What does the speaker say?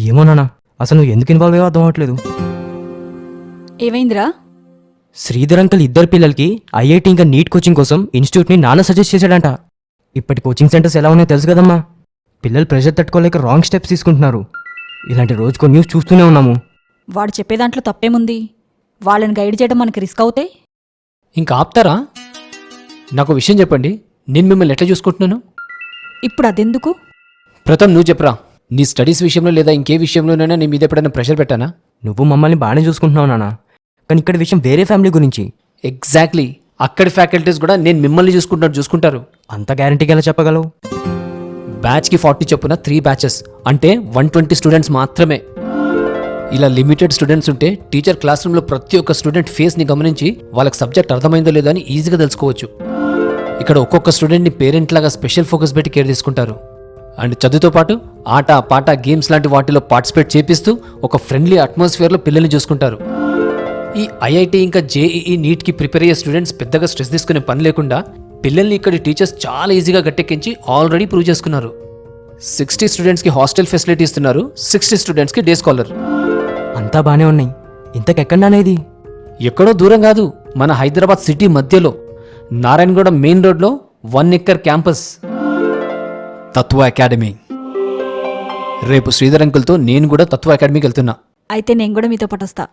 ఏమో నాన్న అసలు నువ్వు ఎందుకు ఇన్వాల్వ్ అయ్యో అర్థం అవ్వట్లేదు. ఏమైందిరా? శ్రీధర్ అంకల్ ఇద్దరు పిల్లలకి ఐఐటి ఇంకా నీట్ కోచింగ్ కోసం ఇన్స్టిట్యూట్ని నాన్న సజెస్ట్ చేశాడంట. ఇప్పటి కోచింగ్ సెంటర్స్ ఎలా ఉన్నాయో తెలుసు కదమ్మా. పిల్లలు ప్రెషర్ తట్టుకోలేక రాంగ్ స్టెప్స్ తీసుకుంటున్నారు. ఇలాంటి రోజుకో న్యూస్ చూస్తూనే ఉన్నాము. వాడు చెప్పే దాంట్లో తప్పేముంది? వాళ్ళని గైడ్ చేయడం మనకి రిస్క్ అవుతే? ఇంకా ఆపుతారా? నాకు విషయం చెప్పండి. నేను మిమ్మల్ని ఎట్లా చూసుకుంటున్నాను? ఇప్పుడు అదెందుకు? ప్రథమ్ నువ్వు చెప్పరా. నీ స్టడీస్ విషయంలో లేదా ఇంకే విషయంలోనైనా నీ మీద ఎప్పుడైనా ప్రెషర్ పెట్టానా? నువ్వు మమ్మల్ని బాగానే చూసుకుంటున్నావు నాన్న. కానీ ఇక్కడ విషయం వేరే ఫ్యామిలీ గురించి. ఎగ్జాక్ట్లీ అక్కడి ఫ్యాకల్టీస్ కూడా నేను మిమ్మల్ని చూసుకుంటున్నట్టు చూసుకుంటారు. అంత గ్యారంటీగా ఎలా చెప్పగలవు? బ్యాచ్కి ఫార్టీ చొప్పున త్రీ బ్యాచెస్ అంటే వన్ ట్వంటీ స్టూడెంట్స్ మాత్రమే. ఇలా లిమిటెడ్ స్టూడెంట్స్ ఉంటే టీచర్ క్లాస్ రూమ్లో ప్రతి ఒక్క స్టూడెంట్ ఫేస్ని గమనించి వాళ్ళకి సబ్జెక్ట్ అర్థమైందో లేదో అని ఈజీగా తెలుసుకోవచ్చు. ఇక్కడ ఒక్కొక్క స్టూడెంట్ని పేరెంట్ లాగా స్పెషల్ ఫోకస్ పెట్టి కేర్ తీసుకుంటారు. అండ్ చదువుతో పాటు ఆట పాట గేమ్స్ లాంటి వాటిలో పార్టిసిపేట్ చేపిస్తూ ఒక ఫ్రెండ్లీ అట్మాస్ఫియర్లో పిల్లల్ని చూసుకుంటారు. ఈ ఐఐటి ఇంకా జేఈఈ నీట్కి ప్రిపేర్ అయ్యే స్టూడెంట్స్ పెద్దగా స్ట్రెస్ తీసుకునే పని లేకుండా పిల్లల్ని ఇక్కడి టీచర్స్ చాలా ఈజీగా గట్టెక్కించి ఆల్రెడీ ప్రూవ్ చేసుకున్నారు. సిక్స్టీ స్టూడెంట్స్కి హాస్టల్ ఫెసిలిటీ ఇస్తున్నారు సిక్స్టీ స్టూడెంట్స్కి డే స్కాలర్. అంతా బాగానే ఉన్నాయి. ఇంతకెక్కడా ఇది? ఎక్కడో దూరం కాదు మన హైదరాబాద్ సిటీ మధ్యలో నారాయణగూడ మెయిన్ రోడ్లో one acre campus. Tatva academy. రేపు శ్రీధర్ అంకుల్తో నేను కూడా తత్వ అకాడమీకి వెళ్తున్నా. అయితే నేను కూడా మీతో పాటు వస్తా.